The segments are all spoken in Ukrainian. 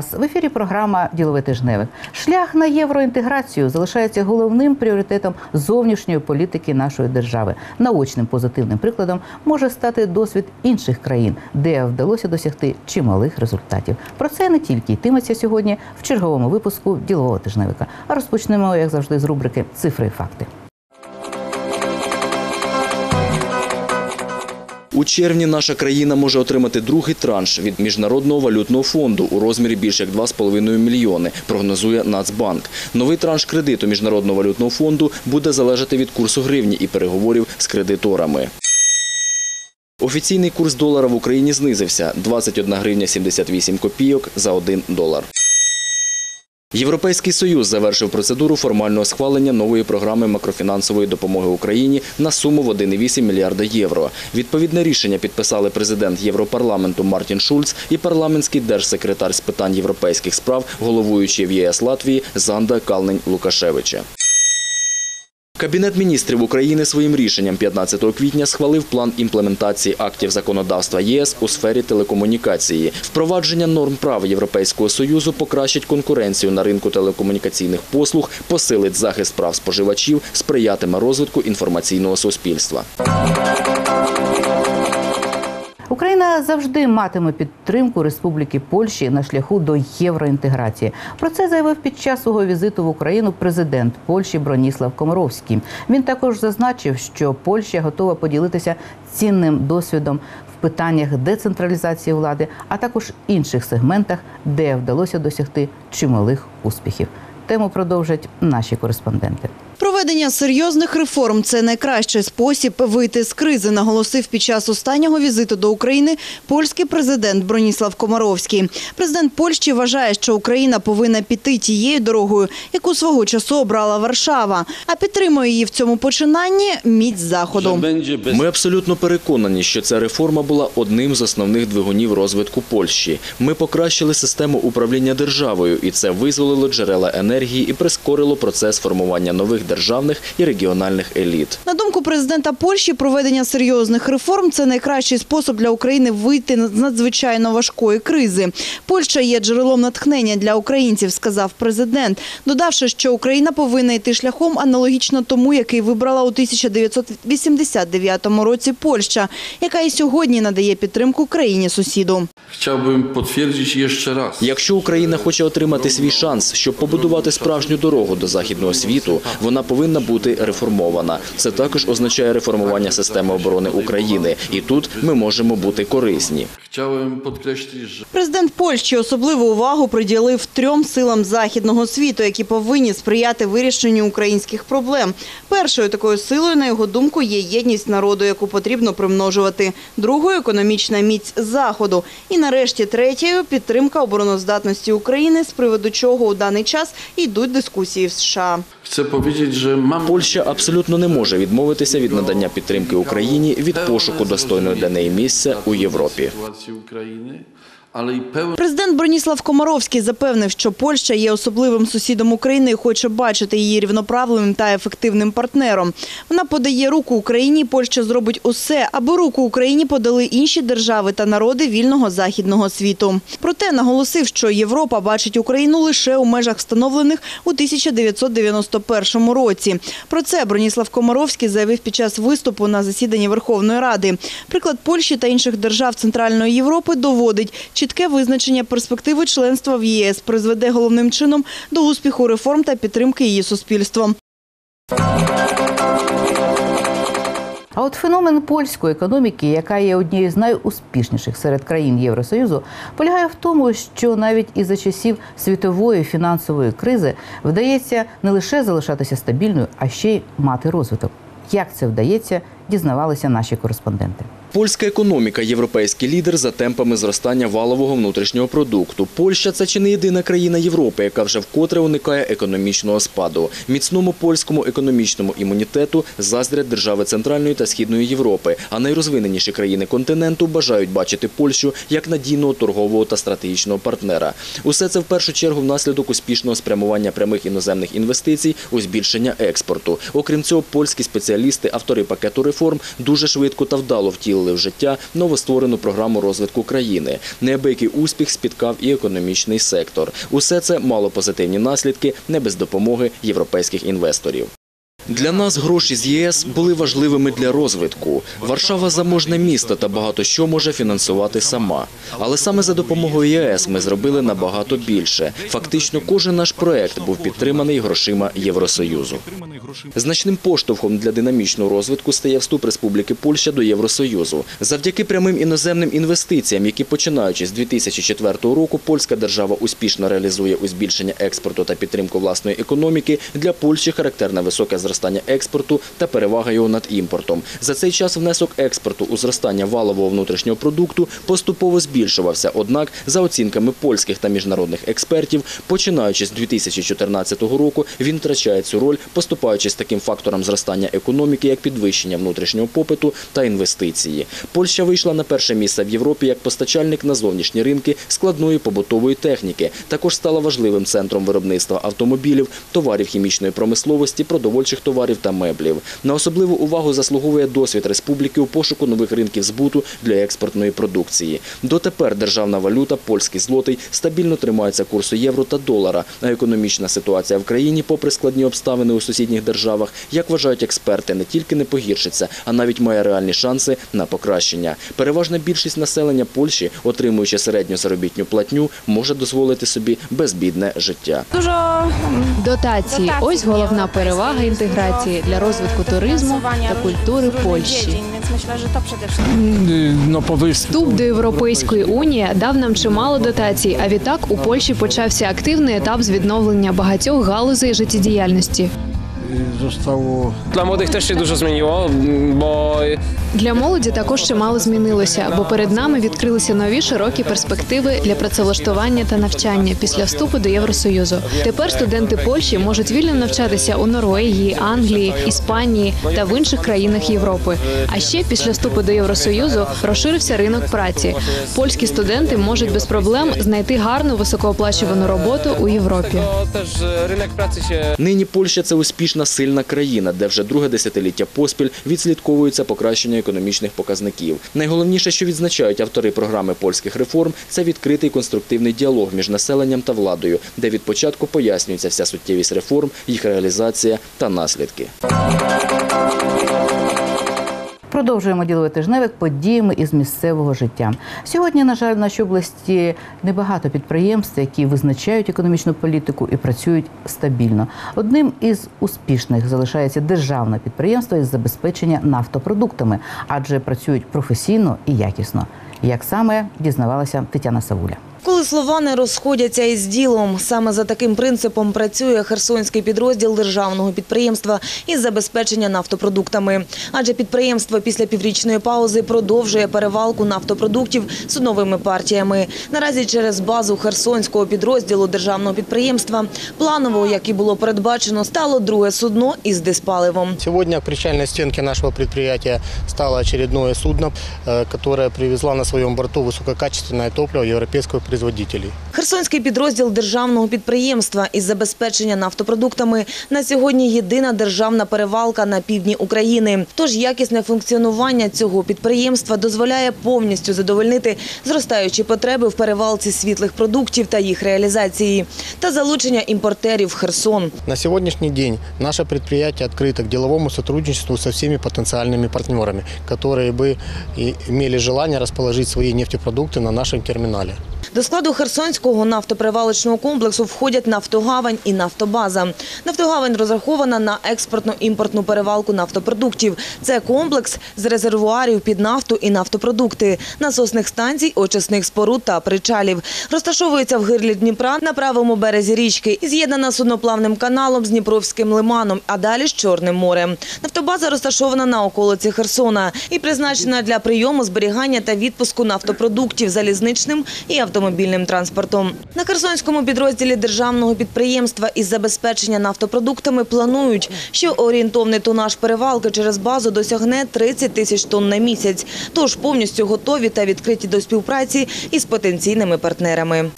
Вас в ефірі. Програма Діловий тижневик. Шлях на євроінтеграцію залишається головним пріоритетом зовнішньої політики нашої держави. Наочним позитивним прикладом може стати досвід інших країн, де вдалося досягти чималих результатів. Про це не тільки йтиметься сьогодні в черговому випуску ділового тижневика. А розпочнемо, як завжди, з рубрики Цифри і факти. У червні наша країна може отримати другий транш від Міжнародного валютного фонду у розмірі більше як 2,5 мільйони, прогнозує Нацбанк. Новий транш кредиту Міжнародного валютного фонду буде залежати від курсу гривні і переговорів з кредиторами. Офіційний курс долара в Україні знизився – 21 гривня 78 копійок за 1 долар. Європейський Союз завершив процедуру формального схвалення нової програми макрофінансової допомоги Україні на суму в 1,8 мільярда євро. Відповідне рішення підписали президент Європарламенту Мартін Шульц і парламентський держсекретар з питань європейських справ, головуючий в ЄС Латвії Занда Калнень Лукашевича. Кабінет міністрів України своїм рішенням 15 квітня схвалив план імплементації актів законодавства ЄС у сфері телекомунікації. Впровадження норм права Європейського Союзу покращить конкуренцію на ринку телекомунікаційних послуг, посилить захист прав споживачів, сприятиме розвитку інформаційного суспільства. Україна завжди матиме підтримку Республіки Польщі на шляху до євроінтеграції. Про це заявив під час свого візиту в Україну президент Польщі Броніслав Комаровський. Він також зазначив, що Польща готова поділитися цінним досвідом в питаннях децентралізації влади, а також інших сегментах, де вдалося досягти чималих успіхів. Тему продовжать наші кореспонденти. Проведення серйозних реформ це найкращий спосіб вийти з кризи, наголосив під час останнього візиту до України польський президент Броніслав Комаровський. Президент Польщі вважає, що Україна повинна піти тією дорогою, яку свого часу обрала Варшава, а підтримує її в цьому починанні міць заходу. Ми абсолютно переконані, що ця реформа була одним з основних двигунів розвитку Польщі. Ми покращили систему управління державою, і це визволило джерела енергії і прискорило процес формування нових державних і регіональних еліт. На думку президента Польщі, проведення серйозних реформ це найкращий спосіб для України вийти з надзвичайно важкої кризи. Польща є джерелом натхнення для українців, сказав президент, додавши, що Україна повинна йти шляхом аналогічно тому, який вибрала у 1989 році Польща, яка і сьогодні надає підтримку країні сусіду. Potwierdzić jeszcze raz. Якщо Україна хоче отримати свій шанс, щоб побудувати справжню дорогу до західного світу, вона повинна бути реформована. Це також означає реформування системи оборони України, і тут ми можемо бути корисні. Президент Польщі особливу увагу приділив трьом силам західного світу, які повинні сприяти вирішенню українських проблем. Першою такою силою, на його думку, є єдність народу, яку потрібно примножувати. Другою економічна міць заходу. І нарешті третьою підтримка обороноздатності України, з приводу чого у даний час йдуть дискусії в США. Польща абсолютно не може відмовитися від надання підтримки Україні від пошуку достойного для неї місця у Європі. Sytuację Ukrainy, ale Президент Броніслав Комаровський запевнив, що Польща є особливим сусідом України і хоче бачити її рівноправним та ефективним партнером. Вона подає руку Україні. Польща зробить усе, аби руку Україні подали інші держави та народи вільного західного світу. Проте наголосив, що Європа бачить Україну лише у межах встановлених у 1991 році. Про це Броніслав Комаровський заявив під час виступу на засіданні Верховної Ради. Приклад Польщі та інших держав Центральної Європи доводить, чітке визначення перспективи членства в ЄС призведе головним чином до успіху реформ та підтримки її суспільством. А от феномен польської економіки, яка є однією з найуспішніших серед країн Євросоюзу, полягає в тому, що навіть і за часів світової фінансової кризи вдається не лише залишатися стабільною, а ще й мати розвиток. Як це вдається, дізнавалися наші кореспонденти. Польська економіка – європейський лідер за темпами зростання валового внутрішнього продукту. Польща – це чи не єдина країна Європи, яка вже вкотре уникає економічного спаду. Міцному польському економічному імунітету заздрять держави Центральної та Східної Європи, а найрозвиненіші країни континенту бажають бачити Польщу як надійного торгового та стратегічного партнера. Усе це в першу чергу внаслідок успішного спрямування прямих іноземних інвестицій у збільшення експорту. Окрім цього, польські спеціалісти, автори пакету реформ, дуже швидко та вдало втілили в життя новостворену програму розвитку країни. Неабиякий успіх спіткав і економічний сектор. Усе це мало позитивні наслідки не без допомоги європейських інвесторів. Для нас гроші з ЄС були важливими для розвитку. Варшава заможне місто та багато що може фінансувати сама. Але саме за допомогою ЄС ми зробили набагато більше. Фактично, кожен наш проект був підтриманий грошима Євросоюзу. Значним поштовхом для динамічного розвитку стає вступ Республіки Польща до Євросоюзу. Завдяки прямим іноземним інвестиціям, які починаючи з 2004 року, польська держава успішно реалізує у збільшення експорту та підтримку власної економіки. Для Польщі характерне високе зростання експорту та перевага його над імпортом. За цей час внесок експорту у зростання валового внутрішнього продукту поступово збільшувався. Однак, за оцінками польських та міжнародних експертів, починаючи з 2014 року, він втрачає цю роль, поступаючись таким факторам зростання економіки, як підвищення внутрішнього попиту та інвестиції. Польща вийшла на перше місце в Європі як постачальник на зовнішні ринки складної побутової техніки. Також стала важливим центром виробництва автомобілів, товарів хімічної промисловості, продовольчих товарів та меблів. На особливу увагу заслуговує досвід республіки у пошуку нових ринків збуту для експортної продукції. Дотепер державна валюта, польський злотий, стабільно тримається курсу євро та долара. А економічна ситуація в країні, попри складні обставини у сусідніх державах, як вважають експерти, не тільки не погіршиться, а навіть має реальні шанси на покращення. Переважна більшість населення Польщі, отримуючи середню заробітню платню, може дозволити собі безбідне життя. Дотації ось головна перевага Polski, інтеграції для розвитку туризму та культури Польщі. powyższy. Вступ до Європейської унії дав нам чимало дотацій. А відтак у Польщі почався активний етап з відновлення багатьох галузей життєдіяльності. Zostało Dla młodych też się dużo zmieniło, bo Для молоді також чимало змінилося, бо перед нами відкрилися нові широкі перспективи для працевлаштування та навчання після вступу до Євросоюзу. Тепер студенти Польщі можуть вільно навчатися у Норвегії, Англії, Іспанії та в інших країнах Європи. А ще після вступу до Євросоюзу розширився ринок праці. Польські студенти можуть без проблем знайти гарну високооплачувану роботу у Європі. to też e, rynek pracy się Нині Польща це успішна сильна країна, де вже друге десятиліття поспіль відслідковується покращення економічних показників. Найголовніше, що відзначають автори програми польських реформ, це відкритий конструктивний діалог між населенням та владою, де від початку пояснюється вся суттєвість реформ, їх реалізація та наслідки. Продовжуємо діловий тижневик подіями із місцевого життя. Сьогодні, на жаль, в нашій області небагато підприємств, які визначають економічну політику і працюють стабільно. Одним із успішних залишається державне підприємство із забезпечення нафтопродуктами, адже працюють професійно і якісно. Як саме дізнавалася Тетяна Савуля. Коли слова не розходяться із ділом, саме за таким принципом працює Херсонський підрозділ державного підприємства із забезпечення нафтопродуктами. Адже підприємство після піврічної паузи продовжує перевалку нафтопродуктів з новими партіями. Наразі через базу Херсонського підрозділу державного підприємства планово, як і було передбачено, стало друге судно із диспаливом. Сегодня к причальной стенке нашего предприятия стало очередное судно, э, которое привезло на своем борту высококачественное топливо европейского производителей. Херсонський підрозділ державного підприємства із забезпечення нафтопродуктами на сьогодні єдина державна перевалка на півдні України. Тож якісне функціонування цього підприємства дозволяє повністю задовольнити зростаючі потреби в перевалці світлих продуктів та їх реалізації та залучення імпортерів в Херсон. На сегодняшний день наше предприятие открыто к деловому сотрудничеству со всеми потенциальными партнерами, которые бы и имели желание расположить свои нефтепродукты на нашем терминале. До складу Херсонського нафтопривалочного комплексу входять Нафтогавань і Нафтобаза. Нафтогавань розрахована на експортно-імпортну перевалку нафтопродуктів. Це комплекс з резервуарів під нафту і нафтопродукти, насосних станцій, очисних споруд та причалів. Розташовується в гирлі Дніпра на правому березі річки і з'єднана судноплавним каналом з Дніпровським лиманом, а далі з Чорним морем. Нафтобаза розташована на околиці Херсона і призначена для прийому, зберігання та відпуску нафтопродуктів залізничним і автомобільним транспортом. На Херсонському підрозділі державного підприємства із забезпечення нафтопродуктами планують, що орієнтовний тонаж перевалки через базу досягне 30 тисяч тонн на місяць. Тож повністю готові та відкриті до співпраці із потенційними партнерами.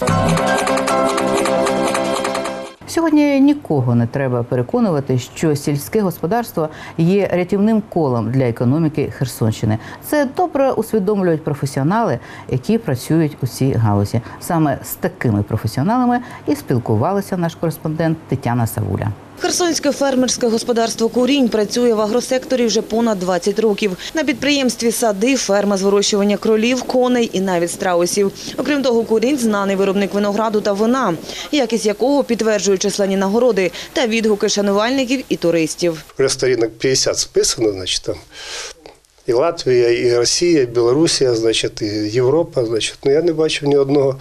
Сьогодні нікого не треба переконувати, що сільське господарство є рятівним колом для економіки Херсонщини. Це добре усвідомлюють професіонали, які працюють у цій галузі. Саме з такими професіоналами і спілкувалася наш кореспондент Тетяна Савуля. Херсонське фермерське господарство «Курінь» працює в агросекторі вже понад 20 років. На підприємстві сади, ферма з вирощування кролів, коней і навіть страусів. Окрім того, «Курінь» – знаний виробник винограду та вина, якість якого підтверджують численні нагороди та відгуки шанувальників і туристів. Вже сторінок 50 списано, значить, там і Латвія, і Росія, і Білорусія, значить, і Європа, значить. Ну, я не бачив ні одного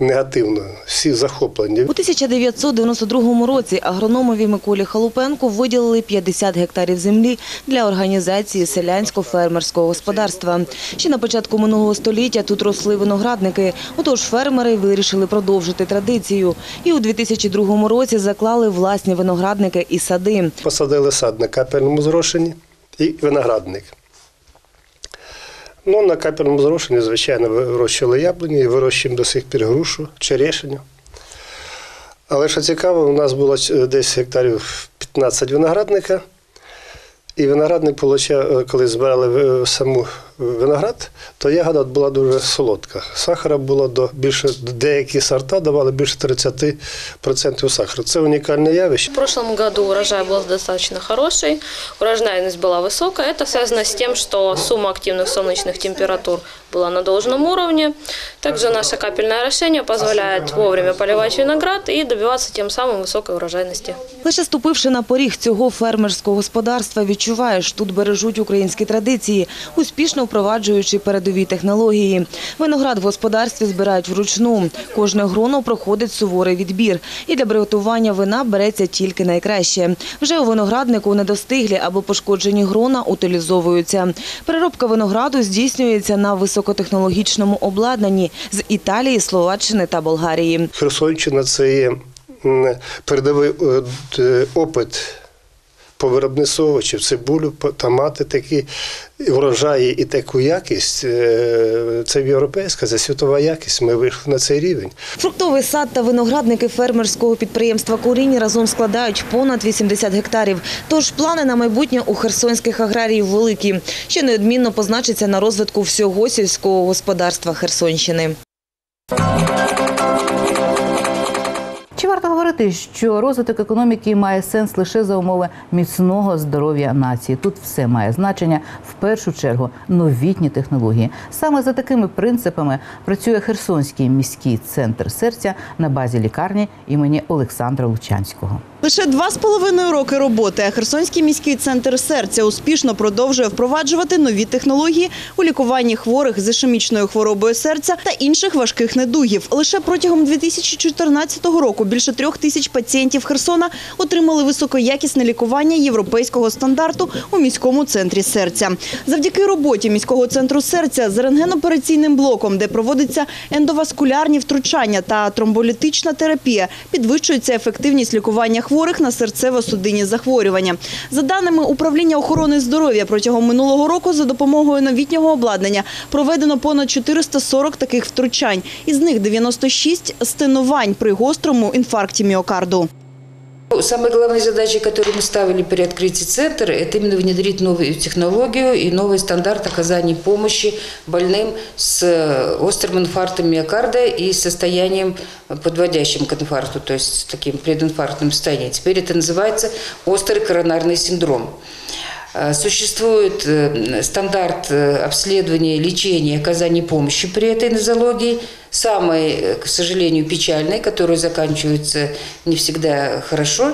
негативного. Всі захоплені. У 1992 році агрономові Миколі Халупенку виділили 50 гектарів землі для організації селянсько-фермерського господарства. Ще на початку минулого століття тут росли виноградники, отож фермери вирішили продовжити традицію. І у 2002 році заклали власні виноградники і сади. Посадили сад на капельному зрошенні і виноградник. Ну, на капельному зрошенні, звичайно, вирощували яблуні і вирощуємо до сих пір грушу, черешеню. Але що цікаво, у нас було десь гектарів 15 виноградника. І виноградник коли збирали саму виноград, то ягода була дуже солодка. Сахара було до більше, деякі сорта давали більше 30% сахару. Це унікальне явище. В прошлом году урожай был достаточно хороший, урожайность была высокая. Это связано с тем, что сумма активных солнечных температур была на должном уровне. Также наше капельное орошение позволяет вовремя поливать виноград и добиваться тем самым высокой урожайности. Лише ступивши на поріг цього фермерського господарства, відчуваєш, тут бережуть українські традиції, успішно впроваджуючи передові технології. Виноград в господарстві збирають вручну. Кожне гроно проходить суворий відбір. І для приготування вина береться тільки найкраще. Вже у винограднику недостиглі або пошкоджені грона утилізовуються. Переробка винограду здійснюється на високотехнологічному обладнанні з Італії, Словаччини та Болгарії. Херсонщина це є передовий е, опит по виробництву овочів, цибулю, по- томати такі врожаї і таку якість. е, Це європейська, це світова якість. Ми вийшли на цей рівень. Фруктовий сад та виноградники фермерського підприємства «Курінь» разом складають понад 80 гектарів. Тож плани на майбутнє у херсонських аграріїв великі, що неодмінно позначиться на розвитку всього сільського господарства Херсонщини. Варто говорити, що розвиток економіки має сенс лише за умови міцного здоров'я нації? Тут все має значення в першу чергу новітні технології. Саме за такими принципами працює Херсонський міський центр серця на базі лікарні імені Олександра Лучанського. Лише два з половиною роки роботи, а Херсонський міський центр серця успішно продовжує впроваджувати нові технології у лікуванні хворих з ішемічною хворобою серця та інших важких недугів. Лише протягом 2014 року більше трьох тисяч пацієнтів Херсона отримали високоякісне лікування європейського стандарту у міському центрі серця. Завдяки роботі міського центру серця з рентгенопераційним блоком, де проводяться ендоваскулярні втручання та тромболітична терапія, підвищується ефективність лікування хворих на серцево-судинні захворювання. За даними управління охорони здоров'я, протягом минулого року за допомогою новітнього обладнання проведено понад 440 таких втручань. Із них 96 – стенувань при гострому інфаркті міокарду. Самой главной задачей, которую мы ставили при открытии центра, это именно внедрить новую технологию и новый стандарт оказания помощи больным с острым инфарктом миокарда и состоянием, подводящим к инфаркту, то есть с таким прединфарктным состоянием. Теперь это называется острый коронарный синдром. Э, Существует э, стандарт э, обследования, лечения, оказания помощи при этой нозологии, самой, э, к сожалению, печальной, которая заканчивается не всегда хорошо.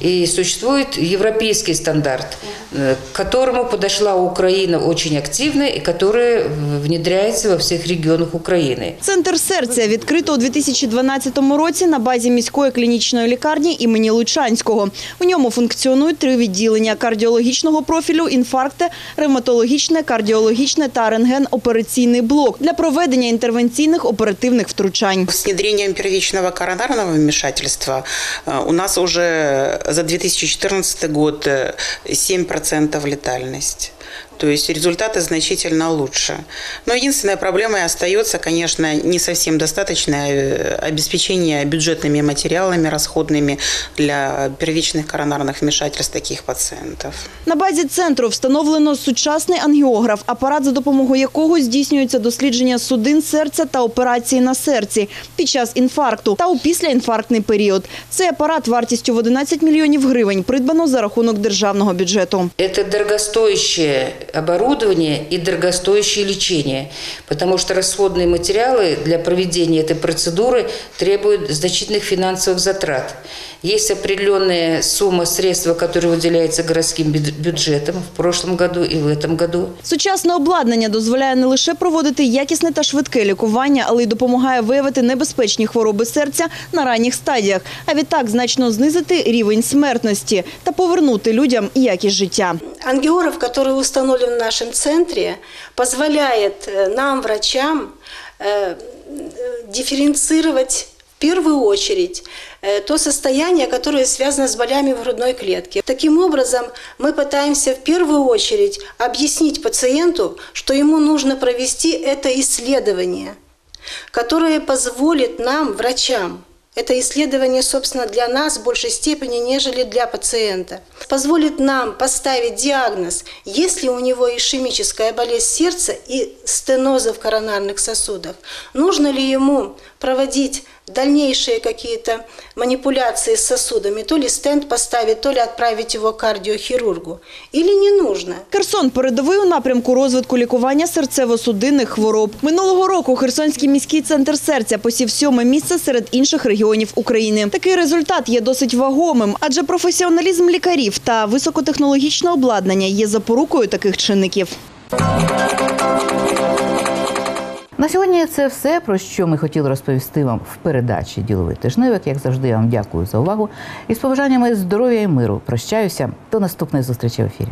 И существует европейский стандарт, э, к которому подошла Украина очень активно и который э, внедряется во всех регионах Украины. Центр серця відкрито у 2012 році на базі міської клінічної лікарні імені Лучанського. У ньому функціонують три відділення кардіологічного профілю, інфаркти, ревматологічне, кардіологічне та рентген-операційний блок для проведення інтервенційних оперативних втручань. С внедрением первичного коронарного вмешательства э, у нас уже за 2014 год э, 7% летальность. То есть результаты значительно лучше. Но единственная проблема и остается, конечно, не совсем достаточное э, обеспечение бюджетными материалами расходными для первичных коронарных вмешательств таких пациентов. На базі центру встановлено сучасний ангіограф, апарат, за допомогою якого здійснюється дослідження судин серця та операції на серці під час інфаркту та у післяінфарктний період. Цей апарат вартістю в 11 мільйонів гривень придбано за рахунок державного бюджету. Это дорогостоящее оборудование и дорогостоящее лечение, потому что расходные материалы для проведения этой процедуры требуют значительных финансовых затрат. Есть определенная сумма средств, которая выделяется городским бю- бюджетом в прошлом году и в этом году. Сучасне обладнання дозволяє не лише проводити якісне та швидке лікування, але й допомагає виявити небезпечні хвороби серця на ранніх стадіях, а відтак значно знизити рівень смертності та повернути людям якість життя. Ангиограф, который установлен в нашем центре, позволяет э, нам, врачам, э, дифференцировать в первую очередь э, то состояние, которое связано с болями в грудной клетке. Таким образом, мы пытаемся в первую очередь объяснить пациенту, что ему нужно провести это исследование, которое позволит нам, врачам, это исследование, собственно, для нас в большей степени, нежели для пациента. Позволит нам поставить диагноз, есть ли у него ишемическая болезнь сердца и стенозы в коронарных сосудах. Нужно ли ему проводить дальнейшие какие-то манипуляции с сосудами, то ли стенд поставить, то ли отправить его к кардиохирургу. Или не нужно. Херсон передовий у напрямку розвитку лікування серцево-судинних хвороб. Минулого року Херсонський міський центр серця посів сьоме місце серед інших регіонів України. Такий результат є досить вагомим, адже професіоналізм лікарів та високотехнологічне обладнання є запорукою таких чинників. На сьогодні це все, про що ми хотіли розповісти вам в передачі Діловий тижневик. Як завжди, я вам дякую за увагу. І з побажаннями здоров'я і миру прощаюся. До наступної зустрічі в ефірі.